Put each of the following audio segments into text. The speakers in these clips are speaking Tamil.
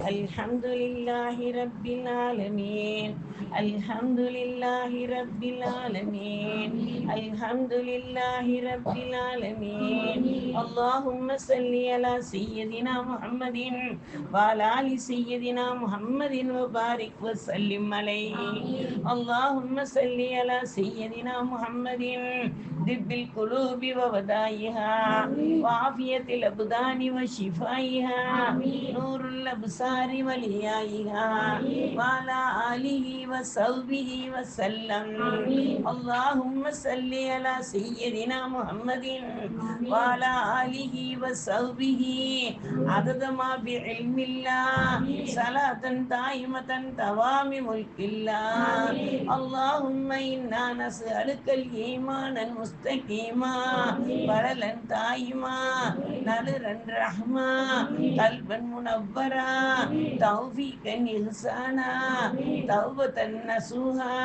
الحمد لله رب العالمين الحمد لله رب العالمين الحمد لله رب العالمين اللهم صل على سيدنا محمد وعلى آل سيدنا محمد وبارك وسلم عليه اللهم صل على سيدنا محمد دب القلوب وودائها وعافية الأبدان وشفائها نور الأبصار وليائها وعلى آله وصحبه وسلم اللهم صل على سيدنا محمد وعلى آله وصحبه عدد ما بعلم الله صلاة دائمة دوام ملك الله اللهم إنا نسألك الإيمان المستقيما بللا دائما نذرا رحما قلبا منورا توفيقا إحسانا توبة نسوها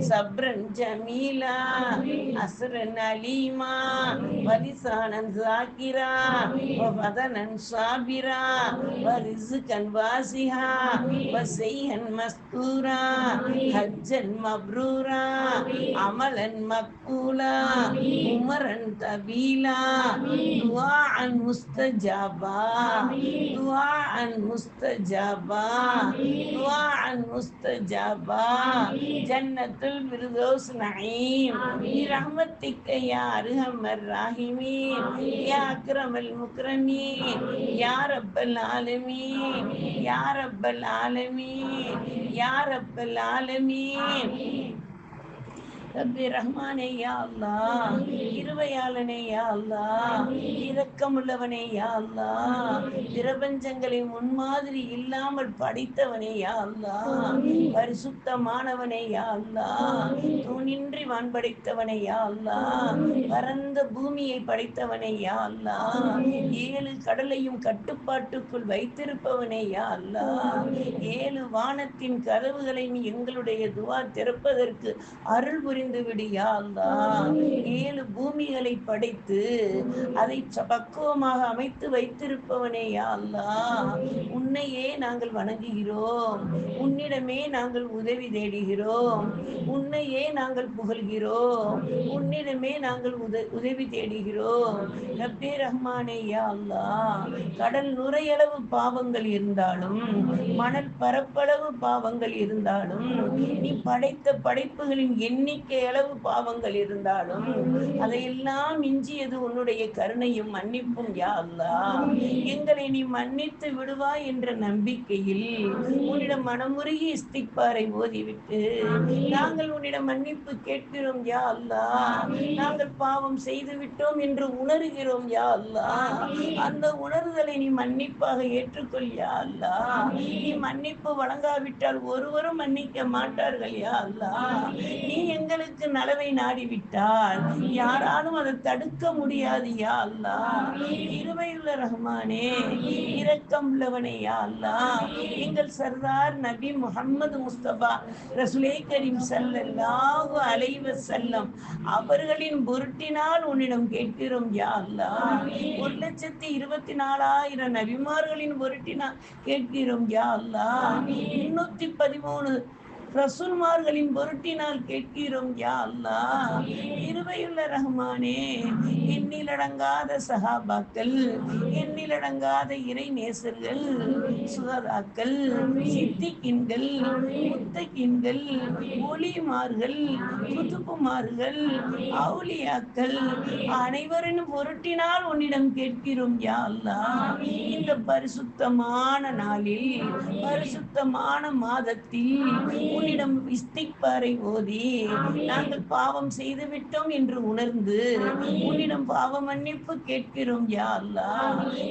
صبرا جميلا أسرا أليما ولسانا ذاكرا وبدنا صابرا ورزقا واسعا وسيها مستورا حجا مبرورا عملا مقبولا عمرا طويلا دعاء مستجابا دعاء مستجابا دعاء مستجابا جنة الفردوس نعيم برحمتك يا أرحم الراحمين يا أكرم المكرمين يا رب العالمين يا رب العالمين يا رب العالمين ரப்பி ரஹ்மானே யா இருவையாளனே யா அல்லாஹ் இரக்கமுள்ளவனே யா அல்லா பிரபஞ்சங்களை முன்மாதிரி இல்லாமல் படைத்தவனே யா அல்லாஹ் பரிசுத்தமானவனே யா அல்லாஹ் தூணின்றி வான் படைத்தவனே யா பரந்த பூமியை படைத்தவனே யா அல்லா ஏழு கடலையும் கட்டுப்பாட்டுக்குள் வைத்திருப்பவனே யா அல்லா ஏழு வானத்தின் கதவுகளையும் எங்களுடைய துவா திறப்பதற்கு அருள் புரி புரிந்து விடியா அல்லா ஏழு பூமிகளை படைத்து அதை பக்குவமாக அமைத்து வைத்திருப்பவனே யா அல்லா உன்னையே நாங்கள் வணங்குகிறோம். உன்னிடமே நாங்கள் உதவி தேடுகிறோம். உன்னையே நாங்கள் புகழ்கிறோம். உன்னிடமே நாங்கள் உத உதவி தேடுகிறோம். ரப்பே ரஹ்மானே யா அல்லா. கடல் நுரையளவு பாவங்கள் இருந்தாலும் மணல் பரப்பளவு பாவங்கள் இருந்தாலும் நீ படைத்த படைப்புகளின் எண்ணிக்கை அளவு பாவங்கள் இருந்தாலும் அதையெல்லாம் மிஞ்சியது உன்னுடைய கருணையும் மன்னிப்பும் யா அல்லா எங்களை நீ மன்னித்து விடுவாய் என்ற நம்பிக்கையில் உன்னிடம் மனமுருகி இஸ்திக்பாரை ஓதிவிட்டு நாங்கள் உன்னிடம் மன்னிப்பு கேட்கிறோம் யா அல்லா நாங்கள் பாவம் செய்து விட்டோம் என்று உணர்கிறோம் யா அல்லா அந்த உணர்தலை நீ மன்னிப்பாக ஏற்றுக்கொள் யா அல்லா நீ மன்னிப்பு வழங்காவிட்டால் ஒருவரும் மன்னிக்க மாட்டார்கள் யா அல்லா நீ எங்களை அவர்களுக்கு நலவை நாடிவிட்டால் யாராலும் அதை தடுக்க முடியாது யா அல்லா. இருமையுள்ள ரஹ்மானே இரக்கம் உள்ளவனே யா அல்லா. எங்கள் சர்தார் நபி முகமது முஸ்தபா ரசுலே கரீம் சல்லாஹு அலைவ செல்லம் அவர்களின் பொருட்டினால் உன்னிடம் கேட்கிறோம் யா அல்லா. ஒரு லட்சத்தி இருபத்தி நாலாயிரம் நபிமார்களின் பொருட்டினால் கேட்கிறோம் யா அல்லா. முன்னூத்தி பதிமூணு ரசூல்மார்களின் பொருட்டினால் கேட்கிறோம் யா அல்லா இருவையுள்ள ரஹ்மானே எண்ணிலடங்காத சஹாபாக்கள் எண்ணிலடங்காத இறை நேசர்கள் சுகதாக்கள் சித்திக்கின்கள் முத்தக்கின்கள் ஒளிமார்கள் குதுப்புமார்கள் அவுலியாக்கள் அனைவரின் பொருட்டினால் உன்னிடம் கேட்கிறோம் யா அல்லா இந்த பரிசுத்தமான நாளில் பரிசுத்தமான மாதத்தில் உன்னிடம் இஸ்திக்பாரை ஓதி நாங்கள் பாவம் செய்து விட்டோம் என்று உணர்ந்து உன்னிடம் பாவ மன்னிப்பு கேட்கிறோம் யா அல்லா.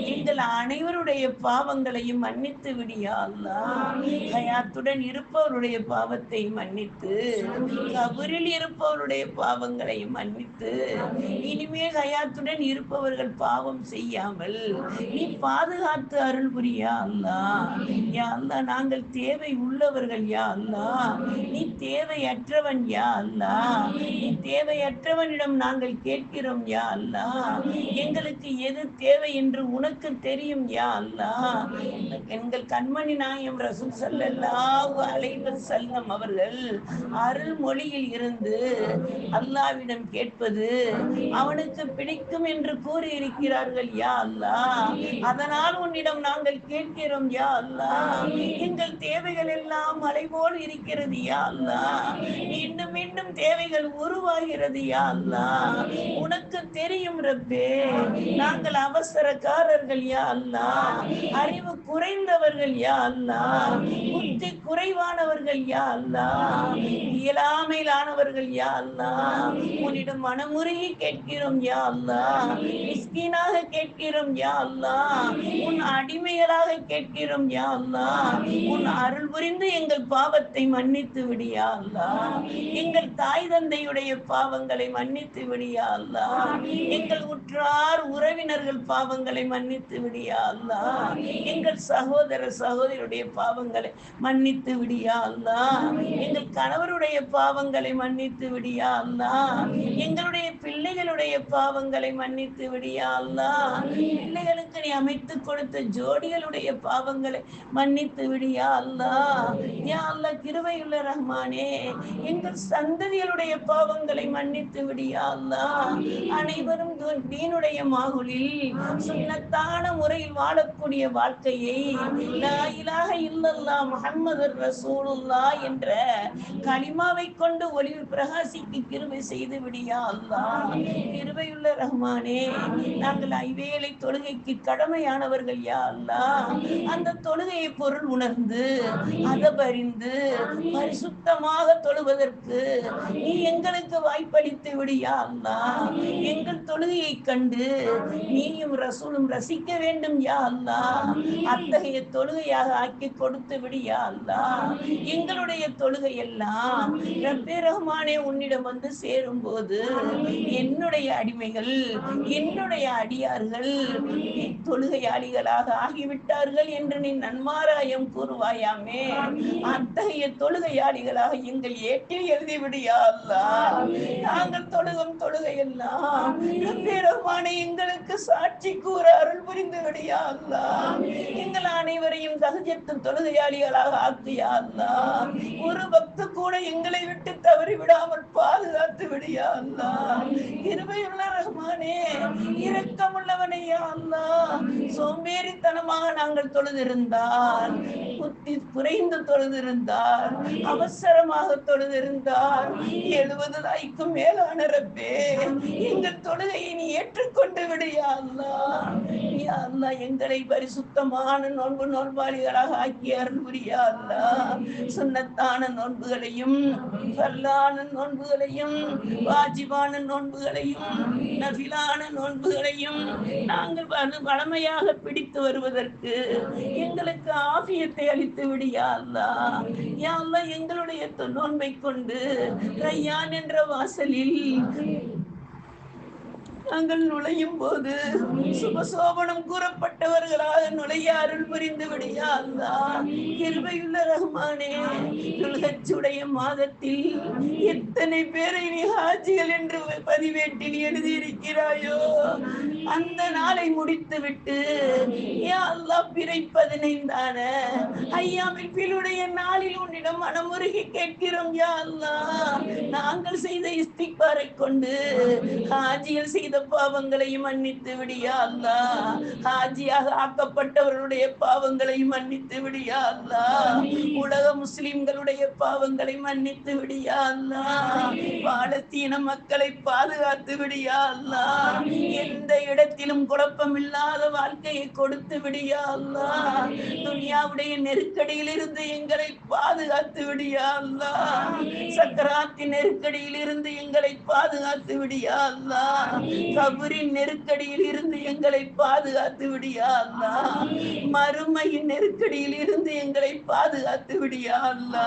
எங்கள் அனைவருடைய பாவங்களையும் மன்னித்து விடியா அல்லா. ஹயாத்துடன் இருப்பவருடைய பாவத்தை மன்னித்து கபரில் இருப்பவருடைய பாவங்களையும் மன்னித்து இனிமேல் ஹயாத்துடன் இருப்பவர்கள் பாவம் செய்யாமல் நீ பாதுகா பாதுகாத்து அருள் புரியா அல்லா. யா அல்லா நாங்கள் தேவை உள்ளவர்கள் யா அல்லா. நீ தேவையற்றவன் யா அல்லா? நீ தேவையற்றவனிடம் நாங்கள் கேட்கிறோம் யா அல்லா? எங்களுக்கு எது தேவை என்று உனக்கு தெரியும் யா அல்லா? எங்கள் கண்மணி நாயம் ரசூல் சல்லாஹு அலைவர் செல்லம் அவர்கள் அருள்மொழியில் இருந்து அல்லாவிடம் கேட்பது அவனுக்கு பிடிக்கும் என்று கூறி இருக்கிறார்கள் யா அல்லா? அதனால் உன்னிடம் நாங்கள் கேட்கிறோம் யா அல்லா? எங்கள் தேவைகள் எல்லாம் மலை போல் யா யாழ்லா இன்னும் இன்னும் தேவைகள் உருவாகிறது யா உனக்கு தெரியும் ரப்பே நாங்கள் அவசரக்காரர்கள் யாழ்லா அறிவு குறைந்தவர்கள் யாழ்லா புத்தி குறைவானவர்கள் யா அல்லா? இயலாமையிலானவர்கள் யா அல்லா? உன்னிடம் மனமுருகி கேட்கிறோம் யா அல்லா? மிஸ்கீனாக கேட்கிறோம் யா அல்லா? உன் அடிமைகளாக கேட்கிறோம் யா அல்லா? உன் அருள் புரிந்து எங்கள் பாவத்தை மன்னித்து விடியா அல்லா? எங்கள் தாய் தந்தையுடைய பாவங்களை மன்னித்து விடியா அல்லா? எங்கள் உற்றார் உறவினர்கள் பாவங்களை மன்னித்து விடியா அல்லா? எங்கள் சகோதர சகோதரியுடைய பாவங்களை மன்னித்து விடியா அல்லா எங்கள் கணவருடைய பாவங்களை மன்னித்து விடியா அல்லா எங்களுடைய பிள்ளைகளுடைய பாவங்களை மன்னித்து விடியா அல்லா பிள்ளைகளுக்கு நீ அமைத்து கொடுத்த ஜோடிகளுடைய பாவங்களை மன்னித்து விடியா அல்லா யா அல்லா கிருபையுள்ள ரஹ்மானே எங்கள் சந்ததிகளுடைய பாவங்களை மன்னித்து விடியா அல்லா அனைவரும் தீனுடைய மாகுலில் சுண்ணத்தான முறையில் வாழக்கூடிய வாழ்க்கையை இல்லல்லா இலாஹ முஹம்மது ரசூலுல்லா என்ற கலிமாவை கொண்டு ஒளி பிரகாசிக்கு கிருபை செய்து விடியா அல்லா கிருபையுள்ள ரஹ்மானே நாங்கள் ஐவேளை தொழுகைக்கு கடமையானவர்கள் யா அல்லா அந்த தொழுகையை பொருள் உணர்ந்து அதபறிந்து பரிசுத்தமாக தொழுவதற்கு நீ எங்களுக்கு வாய்ப்பளித்து விடியா அல்லா எங்கள் தொழுகையை கண்டு நீயும் ரசூலும் ரசிக்க வேண்டும் யா அல்லா அத்தகைய தொழுகையாக ஆக்கி கொடுத்து விடியா அல்லா எங்களுடைய தொழுகை எல்லாம் ரப்பே ரஹ்மானே உன்னிடம் வந்து சேரும் போது என்னுடைய அடிமைகள் என்னுடைய அடியார்கள் தொழுகையாளிகளாக ஆகிவிட்டார்கள் என்று நீ நன்மாராயம் கூறுவாயாமே. அத்தகைய தொழுகையாளிகளாக எங்கள் ஏட்டில் எழுதி விடியா அல்லா. நாங்கள் தொழுகும் தொழுகை எல்லாம் ரப்பே ரஹ்மானே எங்களுக்கு சாட்சி கூற அருள் புரிந்து விடியா அல்லா. எங்கள் அனைவரையும் சகஜத்தின் தொழுகையாளிகளாக ஆக்கியா ஒரு பக்து கூட எங்களை விட்டு தவறி விடாமல் பாதுகாத்து விடியா அல்லா இருவையுள்ள ரஹ்மானே இரக்கமுள்ளவனே யா அல்லா சோம்பேறித்தனமாக நாங்கள் தொழுதிருந்தால் புத்தி குறைந்து தொழுதிருந்தால் அவசரமாக தொழுதிருந்தால் எழுபது தாய்க்கும் மேலான ரப்பே எங்கள் தொழுகையை நீ ஏற்றுக்கொண்டு விடியா அல்லா அல்லா எங்களை பரிசுத்தமான நோன்பு நோன்பாளிகளாக ஆக்கியார் அருள் புரியா அல்லா சுண்ணத்தான நோன்புகளையும் ஃபர்லான நோன்புகளையும் வாஜிபான நோன்புகளையும் நபிலான நோன்புகளையும் நாங்கள் வளமையாக பிடித்து வருவதற்கு எங்களுக்கு ஆபியத்தை அளித்து விடியாதா அல்லா. எங்களுடைய நோன்பை கொண்டு ரையான் என்ற வாசலில் நாங்கள் நுழையும் போது சுபசோபனம் கூறப்பட்டவர்களாக நுழைய அருள் புரிந்து விடியா அல்லா கிருபையுள்ள ரஹ்மானே துல்ஹஜ்ஜுடைய மாதத்தில் எத்தனை பேரை நீ ஹாஜிகள் என்று பதிவேட்டில் எழுதியிருக்கிறாயோ? அந்த நாளை முடித்து விட்டு யா அல்லாஹ் பிறை பதினைந்தான ஐயாமில் பிலுடைய நாளில் உன்னிடம் மனமுருகி கேட்கிறோம் யா அல்லாஹ். நாங்கள் செய்த இஸ்திக்பாரை கொண்டு ஹாஜிகள் செய்த பாவங்களையும் மன்னித்து விடியா அல்லா. ஹாஜியாக ஆக்கப்பட்டவர்களுடைய பாவங்களை மன்னித்து விடியா அல்லா. உலக முஸ்லிம்களுடைய பாவங்களை மன்னித்து விடியா அல்லா. பாலத்தீன மக்களை பாதுகாத்து விடியா அல்லா. எந்த இடத்திலும் குழப்பம் இல்லாத வாழ்க்கையை கொடுத்து விடியா அல்லா. துனியாவுடைய நெருக்கடியில் இருந்து எங்களை பாதுகாத்து விடியா அல்லா. சக்கராத்தின் நெருக்கடியில் இருந்து எங்களை பாதுகாத்து விடியா அல்லா. கபரின் நெருக்கடியில் இருந்து எங்களை பாதுகாத்து விடியா அல்லா மறுமையின் நெருக்கடியில் இருந்து எங்களை பாதுகாத்து விடியா அல்லா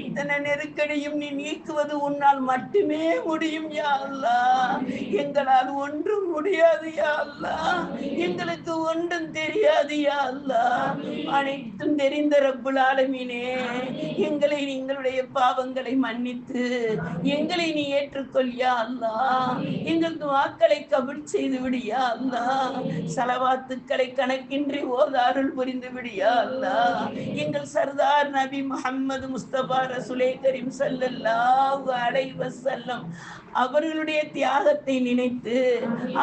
இத்தனை நெருக்கடியும் நீ நீக்குவது உன்னால் மட்டுமே முடியும் யா அல்லா எங்களால் ஒன்றும் முடியாது யா அல்லா எங்களுக்கு ஒன்றும் தெரியாது யா அல்லா அனைத்தும் தெரிந்த ரப்புல் ஆலமீனே எங்களை எங்களுடைய பாவங்களை மன்னித்து எங்களை நீ ஏற்றுக்கொள் யா அல்லா எங்கள் துவாக்களை கபுல் செய்து விடியா அல்லா சலவாத்துக்களை கணக்கின்றி ஓதாருள் புரிந்து விடியா அல்லா எங்கள் சர்தார் நபி முஹம்மது முஸ்தபா ரசுலே கரீம் ஸல்லல்லாஹு அலைஹி அவர்களுடைய தியாகத்தை நினைத்து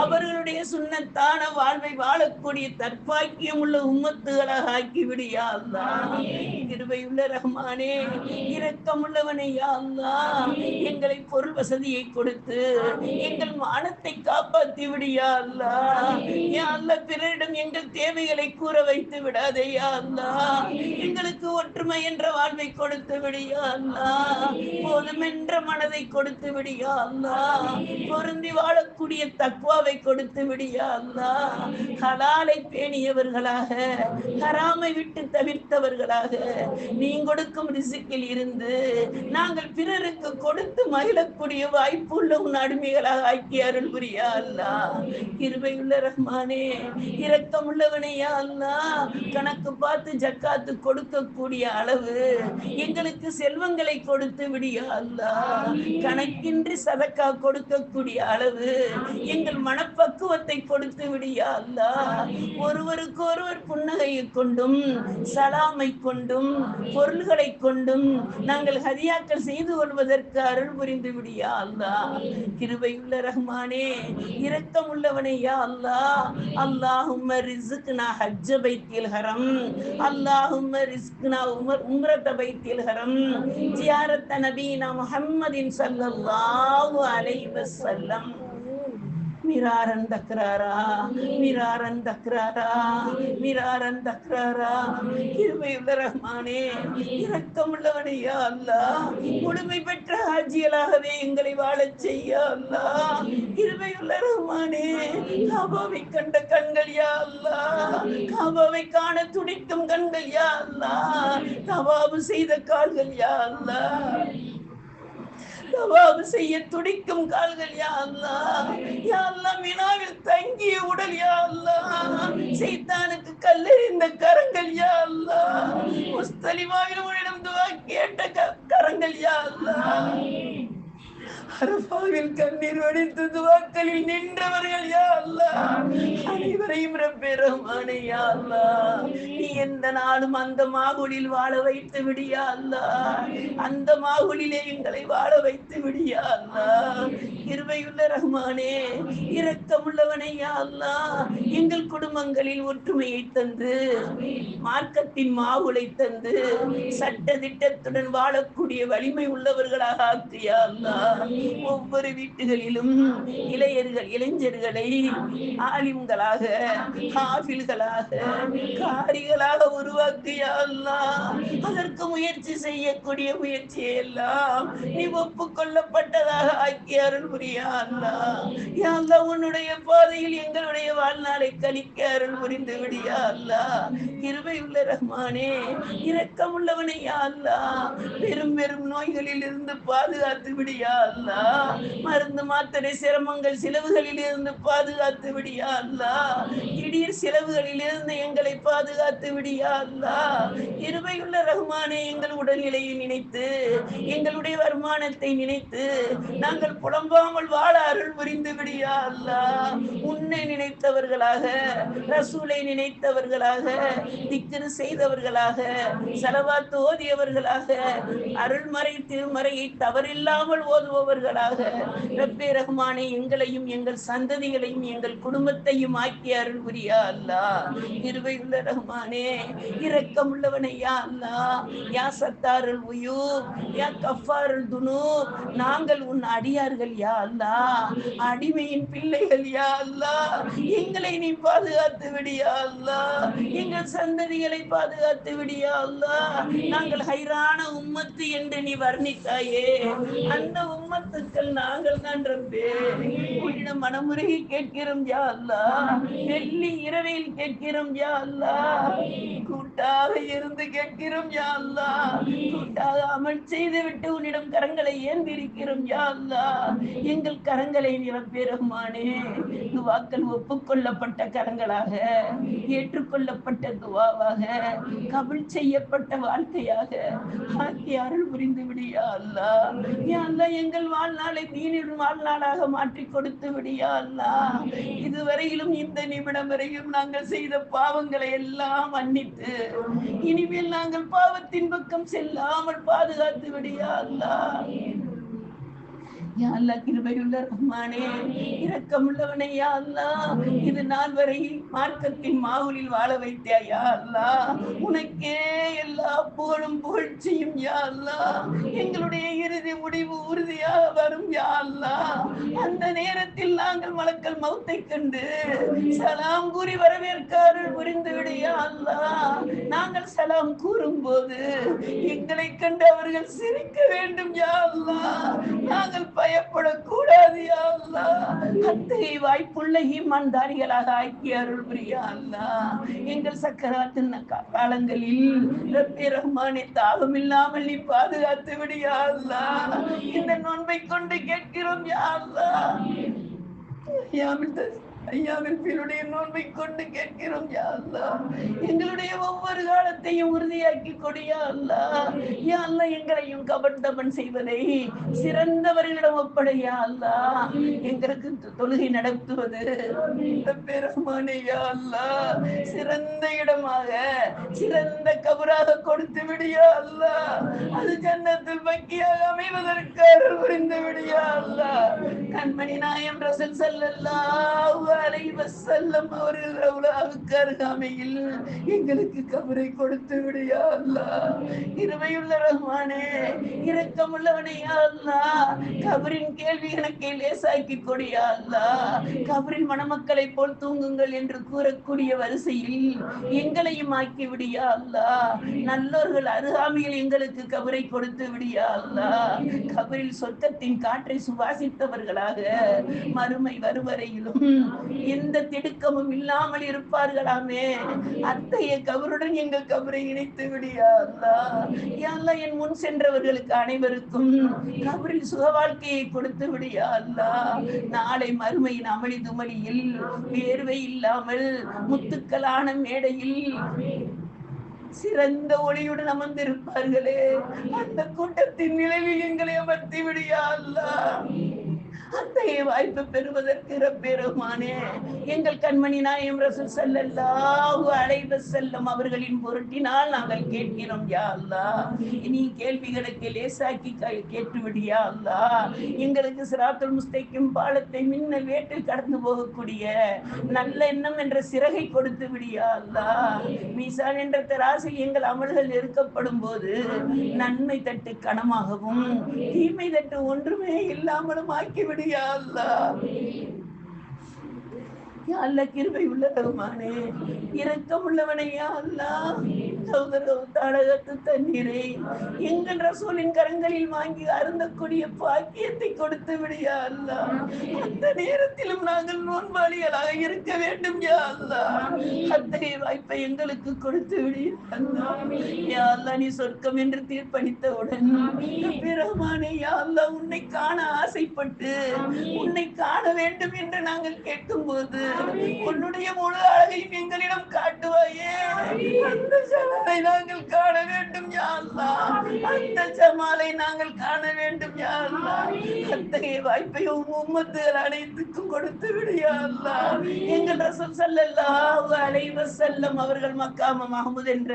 அவர்களுடைய சுண்ணத்தான வாழ்வை வாழக்கூடிய தற்பாக்கியம் உள்ள உம்மத்துகளாக ஆக்கி விடியா அல்லா கிருபையுள்ள ரஹ்மானே இரக்கமுள்ளவனே யா அல்லா எங்களை பொருள் வசதியை கொடுத்து எங்கள் மானத்தை காப்பாற்றி விடியா அல்லா யா அல்லா பிறரிடம் எங்கள் தேவைகளை கூற வைத்து விடாதே யா அல்லா எங்களுக்கு ஒற்றுமை என்ற வாழ்வை கொடுத்து விடியா அல்லா? போதுமென்ற மனதை கொடுத்து விடியா அல்லா? பொருந்தி வாழக்கூடிய தக்குவாவை கொடுத்து விடியா அல்லா? ஹலாலை பேணியவர்களாக ஹராமை விட்டு தவிர்த்தவர்களாக நீ கொடுக்கும் ரிசுக்கில் இருந்து நாங்கள் பிறருக்கு கொடுத்து மகிழக்கூடிய வாய்ப்பு உள்ள உன் அடிமைகளாக ஆக்கி அருள் புரியா அல்லா. கிருபையுள்ள ரஹ்மானே இரக்கமுள்ளவனையா அல்லா. கணக்கு பார்த்து ஜக்காத்து கொடுக்கக்கூடிய அளவு எங்களுக்கு செல்வங்களை கொடுத்து விடியா அல்லா. கணக்கின்றி சதக்கா கொடுக்கக்கூடிய அளவு எங்கள் மனப்பக்குவத்தை கொடுத்து விடியா அல்லா. ஒருவருக்கு ஒருவர் புன்னகையை கொண்டும் சலாமை கொண்டும் பொருள்களை கொண்டும் நாங்கள் ஹதியாக்கள் செய்து கொள்வதற்கு அருள் புரிந்து விடியா அல்லா. கிருபையுள்ள ரஹ்மானே இரக்கம் உள்ளவனே யா அல்லா அல்லாஹும்ம ரிஸ்க்னா ஹஜ்ஜ பைத்தில் ஹரம். அல்லாஹும்ம ரிஸ்க்னா உமர் உம்ரத பைத்தில் ஹரம். ஜியாரத்த நபீனா முஹம்மதின் சல்லல்லாஹு அலைஹி வஸல்லம். மிராரன் தக்ராரா மிராரன் தக்ராரா மிராரன் தக்ராரா கிருமையுள்ள ரஹ்மானே இரக்கமுள்ளவனே யா அல்லாஹ் முழுமை பெற்ற ஆட்சியலாகவே எங்களை வாழச் செய்ய அல்லாஹ் கிருமையுள்ள ரஹ்மானே காபாவை கண்ட கண்கள் யா அல்லாஹ் காபாவை காண துடிக்கும் கண்கள் யா அல்லா. தவாபு செய்த கால்கள் யா அல்லா. தவாபு செய்ய துடிக்கும் கால்கள் யா அல்லாஹ் வினாவில் தங்கிய உடல் யா அல்லாஹ் சைத்தானுக்கு கல்லெறிந்த கரங்கள் யா முஸ்தலிமாவில் உன்னிடம் துவா கேட்ட கரங்கள் யா அரபாவில் கண்ணீர் வடித்து துவாக்களில் நின்றவர்கள் யா அல்லாஹ் அனைவரையும் ரப்பே ரஹ்மானே யா அல்லாஹ் நீ எந்த நாளும் அந்த மாகுலில் வாழ வைத்து விடியா அல்லாஹ் அந்த மாகுலிலே எங்களை வாழ வைத்து விடியா அல்லாஹ் கிருபையுள்ள ரஹ்மானே இரக்கமுள்ளவனே யா அல்லாஹ் எங்கள் குடும்பங்களில் ஒற்றுமையை தந்து மார்க்கத்தின் மாவுளை தந்து சட்ட திட்டத்துடன் வாழக்கூடிய வலிமை உள்ளவர்களாக ஆக்கியா அல்லாஹ் ஒவ்வொரு வீட்டுகளிலும் இளையர்கள் இளைஞர்களை ஆலிம்களாக ஆபில்களாக காரிகளாக உருவாக்கியா அதற்கு முயற்சி செய்யக்கூடிய முயற்சியை எல்லாம் நீ ஒப்புக்கொள்ளப்பட்டதாக ஆக்கி அருள் புரியா அல்லா யா உன்னுடைய பாதையில் எங்களுடைய வாழ்நாளை கணிக்க அருள் புரிந்து விடியா அல்லா கிருபை உள்ள ரஹ்மானே இரக்கம் உள்ளவனையா யா பெரும் பெரும் நோய்களில் இருந்து பாதுகாத்து விடியா அல்லா. மருந்து மாத்திரை சிரமங்கள் செலவுகளில் இருந்து பாதுகாத்து விடியா அல்லா. திடீர் செலவுகளில் இருந்து எங்களை பாதுகாத்து விடியா அல்லா. இருமையுள்ள ரகுமானை எங்கள் உடல்நிலையை நினைத்து எங்களுடைய வருமானத்தை நினைத்து நாங்கள் புலம்பாமல் வாழ அருள் புரிந்து விடியா அல்லா. உன்னை நினைத்தவர்களாக ரசூலை நினைத்தவர்களாக திக்ரு செய்தவர்களாக செலவாத்து ஓதியவர்களாக அருள்மறை திருமறையை தவறில்லாமல் ஓதுபவர்களாக ரப்பே ரஹ்மானே எங்களையும் எங்கள் சந்ததிகளையும் எங்கள் குடும்பத்தையும் ஆக்கி அருள் புரியா அல்லா. இருவையுள்ள ரஹ்மானே இரக்கம் உள்ளவனையா அல்லா. யா சத்தாருள் உயு யா கஃபாருள் துனு நாங்கள் உன் அடியார்கள் யா அல்லா. அடிமையின் பிள்ளைகள் யா அல்லா. எங்களை நீ பாதுகாத்து விடியா அல்லா. எங்கள் சந்ததிகளை பாதுகாத்து விடியா அல்லா. நாங்கள் ஹைரான உம்மத்து என்று நீ வர்ணித்தாயே. அந்த உம்ம உம்மத்துக்கள் நாங்கள் தான் ரப்பே உன்னிடம் மனமுருகி கேட்கிறோம் யா அல்லா. டெல்லி இரவையில் கேட்கிறோம் யா அல்லா. கூட்டாக இருந்து கேட்கிறோம் யா அல்லா. கூட்டாக அமல் செய்து விட்டு உன்னிடம் கரங்களை ஏந்திருக்கிறோம் யா அல்லா. எங்கள் கரங்களை நிரப்பெருமானே துவாக்கள் ஒப்புக்கொள்ளப்பட்ட கரங்களாக ஏற்றுக்கொள்ளப்பட்ட துவாவாக கபில் செய்யப்பட்ட வாழ்க்கையாக ஆக்கி அருள் புரிந்து விடியா அல்லா. யா அல்லா எங்கள் வாழ்நாளை தீனின் வாழ்நாளாக மாற்றி கொடுத்து விடியா அல்லா இதுவரையிலும் இந்த நிமிடம் வரையும் நாங்கள் செய்த பாவங்களை எல்லாம் மன்னித்து இனிமேல் நாங்கள் பாவத்தின் பக்கம் செல்லாமல் பாதுகாத்து விடியா அல்லா யா அல்லா கிருபையுள்ள ரஹ்மானே இரக்கமுள்ளவனே யா அல்லா இது நாள் வரை மார்க்கத்தின் மாவுலில் வாழ வைத்தே யா அல்லா உனக்கே எல்லா புகழும் புகழ்ச்சியும் யா அல்லா எங்களுடைய இறுதி முடிவு உறுதியாக வரும் யா அல்லா அந்த நேரத்தில் நாங்கள் மலக்கல் மௌத்தை கண்டு சலாம் கூறி வரவேற்காரர் புரிந்து அல்லா நாங்கள் சலாம் கூறும் போது எங்களை கண்டு அவர்கள் சிரிக்க வேண்டும் யா அல்லா நாங்கள் பயப்படக்கூடாது யா அத்தகைய வாய்ப்புள்ள ஈமான்தாரிகளாக ஆக்கிய அருள் புரியா அல்லா எங்கள் சக்கராத்தின் காலங்களில் ரப்பி ரஹ்மானே தாகம் இல்லாமல் நீ பாதுகாத்து விடியா அல்லா இந்த நோன்பை கொண்டு கேட்கிறோம் யா அல்லா ஐயாவின் பின்னுடைய நோன்பை கொண்டு கேட்கிறோம் யா அல்லா. எங்களுடைய ஒவ்வொரு காலத்தையும் உறுதியாக்கி கொடியா அல்லா. யா அல்லா எங்களையும் கபண்டமன் செய்வதை சிறந்தவர்களிடம் ஒப்படையா அல்லா. எங்களுக்கு தொழுகை நடத்துவது பெருமானே யா அல்லா. சிறந்த இடமாக சிறந்த கபராக கொடுத்து விடியா அல்லா. அது ஜன்னத்தில் பக்கியாக அமைவதற்கு அருள் புரிந்து விடியா அல்லா. கண்மணி நாயம் ரசல் ஸல்லல்லாஹு அலை வசல்லம் அவர்கள் அவ்வளவுக்கு அருகாமையில் எங்களுக்கு கபரை கொடுத்து விடியா அல்லா இருமையுள்ள ரஹ்மானே இரக்கமுள்ளவனே அல்லா கபரின் கேள்வி எனக்கு லேசாக்கி கொடியா அல்லா கபரின் மணமக்களை போல் தூங்குங்கள் என்று கூறக்கூடிய வரிசையில் எங்களையும் ஆக்கி விடியா அல்லா நல்லோர்கள் அருகாமையில் எங்களுக்கு கபரை கொடுத்து விடியா அல்லா கபரில் சொர்க்கத்தின் காற்றை சுவாசித்தவர்களாக மறுமை வருவரையிலும் எந்த திடுக்கமும் இல்லாமல் இருப்பார்களாமே. அத்தைய கபருடன் எங்க கபரை இணைத்து விடியா யா என் முன் சென்றவர்களுக்கு அனைவருக்கும் கபரில் சுக வாழ்க்கையை கொடுத்து விடியா அல்லா. நாளை மறுமையின் அமளி துமளியில் வேர்வை இல்லாமல் முத்துக்களான மேடையில் சிறந்த ஒளியுடன் அமர்ந்திருப்பார்களே. அந்த கூட்டத்தின் நிலைவில் எங்களை அமர்த்தி விடியா அல்லா. அத்தகைய வாய்ப்பு பெறுவதற்கு பெருமானே எங்கள் கண்மணி நாயம் ரசூல் ஸல்லல்லாஹு அழைவு செல்லும் அவர்களின் பொருட்டினால் நாங்கள் கேட்கிறோம் யா அல்லா இனி கேள்விகளுக்கு லேசாக்கி க- கேட்டு விடியா அல்லாஹ். எங்களுக்கு சிராத்துல் முஸ்தைக்கும் பாலத்தை மின்னல் வேட்டில் கடந்து போகக்கூடிய நல்ல எண்ணம் என்ற சிறகை கொடுத்து விடியா அல்லா மீசான் என்ற தராசில் எங்கள் அமல்கள் நெருக்கப்படும் போது நன்மை தட்டு கணமாகவும் தீமை தட்டு ஒன்றுமே இல்லாமலும் ஆக்கிவிடும் அல்ல. அல்லாஹ் யா கிருபை உள்ளவருமானே. இரக்கம் உள்ளவனே அல்லா. தாடகத்து தண்ணீரை. எங்கள் ரசூலின் கரங்களில் வாங்கி அருந்தக்கூடிய பாக்கியத்தை கொடுத்து விடியா அல்லாஹ். அந்த நேரத்திலும் நாங்கள் நோன்பாளிகளாக இருக்க வேண்டும் யா அல்லாஹ். அத்தகைய வாய்ப்பை எங்களுக்கு கொடுத்து விடியா அல்லாஹ். நீ சொர்க்கம் என்று தீர்ப்பளித்தவுடன் பிரமானே யா அல்லாஹ் உன்னை காண ஆசைப்பட்டு உன்னை காண வேண்டும் என்று நாங்கள் கேட்கும் போது உன்னுடைய முழு அழகையும் எங்களிடம் காட்டுவாயே. அந்த ஜமாலை நாங்கள் காண வேண்டும் யா அந்த ஜமாலை நாங்கள் காண வேண்டும் யா அத்தகைய வாய்ப்பை உம்மத்துகள் அனைத்துக்கும் கொடுத்து விடு எங்கள் ரசம் ஸல்லல்லாஹு அலைவ வஸல்லம் அவர்கள் மக்காம மஹமூத் என்ற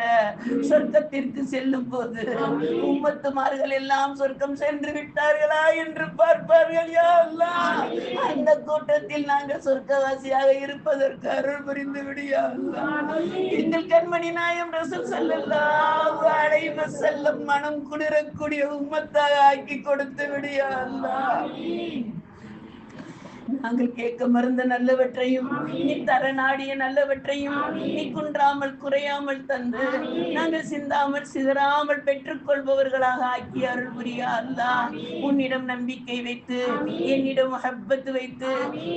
சொர்க்கத்திற்கு செல்லும் போது உம்மத்துமார்கள் எல்லாம் சொர்க்கம் சென்று விட்டார்களா என்று பார்ப்பார்கள் யா அந்த கூட்டத்தில் நாங்கள் சொர்க்கவாசியாக இருப்பதற்கு அருள் புரிந்து விடியா எங்கள் கண்மணி நாயம் ரசூல் ஸல்லல்லாஹு அலைஹி வஸல்லம் மனம் குளிரக்கூடிய உம்மத்தாக ஆக்கி கொடுத்து விடியா அல்லாஹ். நாங்கள் கேட்க மறந்த நல்லவற்றையும் நீ தர நாடிய நல்லவற்றையும் நீ குன்றாமல் குறையாமல் தந்து நாங்கள் சிந்தாமல் சிதறாமல் பெற்றுக்கொள்பவர்களாக ஆக்கி அருள் புரியா அல்லா உன்னிடம் நம்பிக்கை வைத்து என்னிடம் மஹப்பத்து வைத்து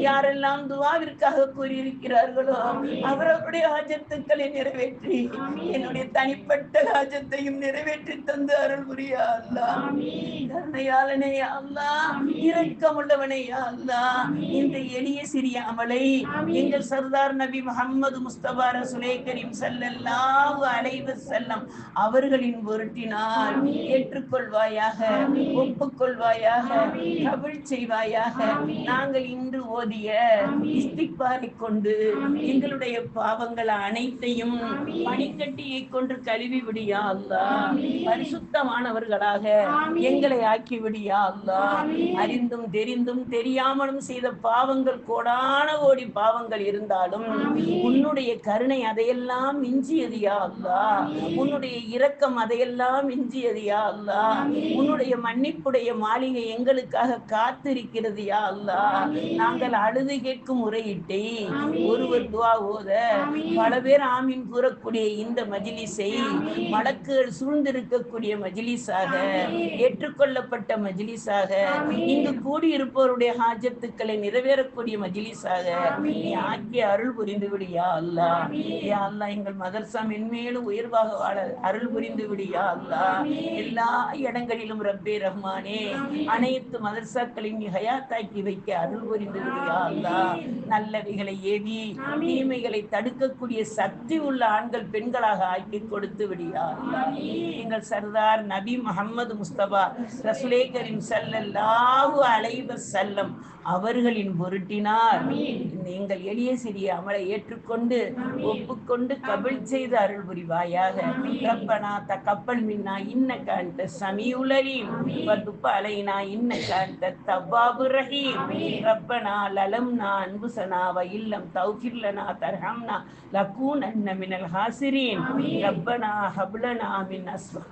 யாரெல்லாம் துவாவிற்காக கூறியிருக்கிறார்களோ அவரவருடைய ஹாஜத்துக்களை நிறைவேற்றி என்னுடைய தனிப்பட்ட ஹாஜத்தையும் நிறைவேற்றி தந்து அருள் புரியா அல்லா கருணையாளனே அல்லா இரக்கமுள்ளவனே அல்லா இந்த எளிய சிறிய அமலை எங்கள் சர்தார் நபி முகம்மது முஸ்தபா ரசுலே கரீம் ஸல்லல்லாஹு அலைஹி வஸல்லம் அவர்களின் பொருட்டினால் ஏற்றுக்கொள்வாயாக ஒப்புக்கொள்வாயாக கபில் செய்வாயாக நாங்கள் இன்று ஓதிய இஸ்திக்பாரை கொண்டு எங்களுடைய பாவங்கள் அனைத்தையும் பனிக்கட்டியை கொண்டு கழுவி விடியா அல்லா பரிசுத்தமானவர்களாக எங்களை ஆக்கி விடியா அல்லா அறிந்தும் தெரிந்தும் தெரியாமலும் செய்த பாவங்கள் கோடான கோடி பாவங்கள் இருந்தாலும் உன்னுடைய கருணை அதையெல்லாம் மிஞ்சியது யா அல்லா உன்னுடைய இரக்கம் அதையெல்லாம் மிஞ்சியது யா அல்லா உன்னுடைய மன்னிப்புடைய மாளிகை எங்களுக்காக காத்திருக்கிறது யா அல்லா நாங்கள் அழுது கேட்கும் முறையிட்டை ஒருவர் துவா ஓத. பல பேர் ஆமீன் கூறக்கூடிய இந்த மஜிலிஸை மலக்குகள் சூழ்ந்திருக்கக்கூடிய மஜிலிஸாக ஏற்றுக்கொள்ளப்பட்ட மஜிலிஸாக இங்கு கூடியிருப்பவருடைய ஹாஜத்துக்களை நிறைவேறக்கூடிய மஜிலிஸாக நீ ஆக்கிய அருள் புரிந்து விடியா அல்லா யா அல்லா எங்கள் மதர்சா மென்மேலும் உயர்வாக வாழ அருள் புரிந்து விடியா அல்லா எல்லா இடங்களிலும் ரப்பே ரஹ்மானே அனைத்து மதர்சாக்களையும் நீ ஹயாத்தாக்கி வைக்க அருள் புரிந்து விடியா அல்லா நல்லவைகளை ஏவி தீமைகளை தடுக்கக்கூடிய சக்தி உள்ள ஆண்கள் பெண்களாக ஆக்கி கொடுத்து விடியா எங்கள் சர்தார் நபி முகமது முஸ்தபா ரசுலே கரீம் ஸல்லல்லாஹு அலைஹி வஸல்லம் அவர்களின் பொருட்டினார். நீங்கள் எளிய சிறிய அமலை ஏற்றுக்கொண்டு ஒப்புக்கொண்டு கபில் செய்து அருள் புரிவாயாக ரப்பனா தக்கப்பல் மின்னா இன்னக அன்ட சமீஉல் அலீம் வதுப் அலைனா இன்னக அன்ட தவ்வாபுர் ரஹீம். ரப்பனா லலம்னா அன்புசனா வ இல்லம் தௌஃபிர் லனா தர்ஹம்னா லகூனன்ன மினல் ஹாசிரீன். ரப்பனா ஹப்லனா மின் அஸ்வா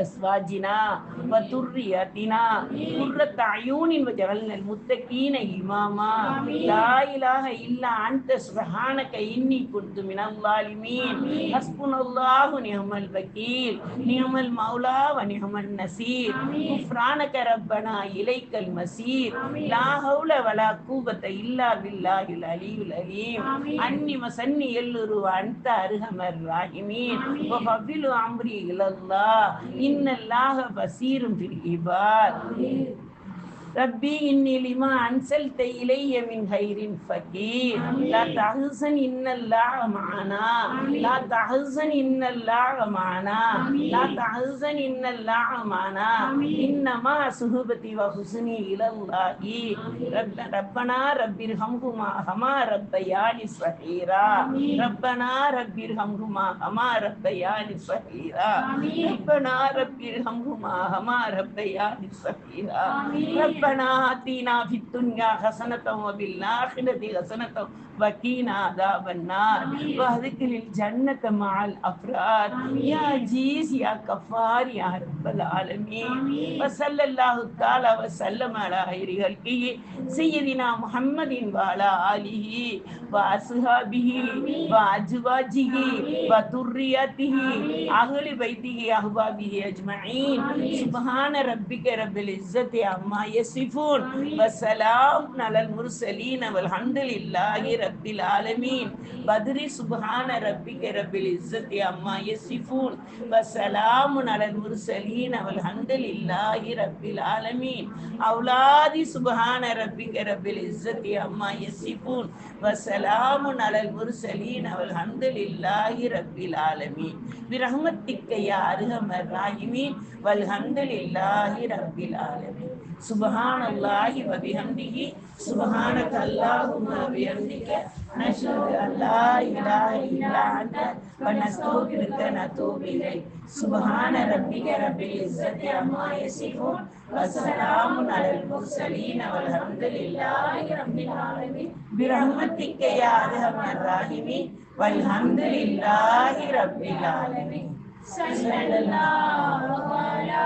أزواجنا وذرياتنا قرة أعين وجعلنا المتقين إماما لا إله إلا أنت سبحانك إني كنت من الظالمين حسبنا الله نعم الوكيل نعم المولى ونعم النصير غفرانك ربنا إليك المسير لا حول ولا قوة إلا بالله العلي العليم أني مسني يلر وأنت أرحم الراحمين وفضل أمري إلى الله இன்னல்லாக பசீரும் திரிவார் ربي إني لما أنزلت إلي من خير فقير لا تحزن إن الله معنا لا تحزن إن الله معنا لا تحزن إن الله معنا إنما صحبتي وحسني إلى الله رب ربنا رب ارحمهما كما ربياني صغيرا ربنا رب ارحمهما كما ربياني صغيرا ربنا رب ارحمهما كما ربياني صغيرا ربنا آتنا في الدنيا حسنة وفي الآخرة حسنة وقنا عذاب النار واهدنا الجنة مع الأفراد يا عزيز يا كفار يا رب العالمين وصلى الله تعالى وسلم على خير خلقه سيدنا محمد وعلى آله وأصحابه وأزواجه وذريته أهل بيته أحبابه أجمعين سبحان ربك رب العزة عما يصفون وسلام على المرسلين والحمد لله رب العالمين بدر سبحان ربك رب العزة عما يصفون وسلام على المرسلين والحمد لله رب العالمين أولادي سبحان ربك رب العزة عما يصفون وسلام على المرسلين والحمد لله رب العالمين برحمتك يا أرحم الراحمين والحمد لله رب العالمين சுபஹான் அல்லாஹி வபிஹம்திகி சுபஹானக் அல்லாஹும்ம வபிஹம்திக நஷ்ஹது அல்லா இலாஹ இல்லா அன்த வ நஸ்தௌஃபிருக்க நதூபு இலை சுபஹான ரப்பிக ரப்பில் இஸ்ஸத்தி அம்மா யசிஃபூன். வ ஸலாமுன் அலல் முர்ஸலீன் வல்ஹம்துலில்லாஹி ரப்பில் ஆலமீன். பிரஹ்மத்திக்க யா அர்ஹமர் ராஹிமீன். வல்ஹம்துலில்லாஹி ரப்பில் ஆலமீன். சல்லல்லாஹு அலா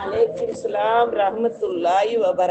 அலைக்கும் சலாம் ரஹமத்துல்லாய் வபர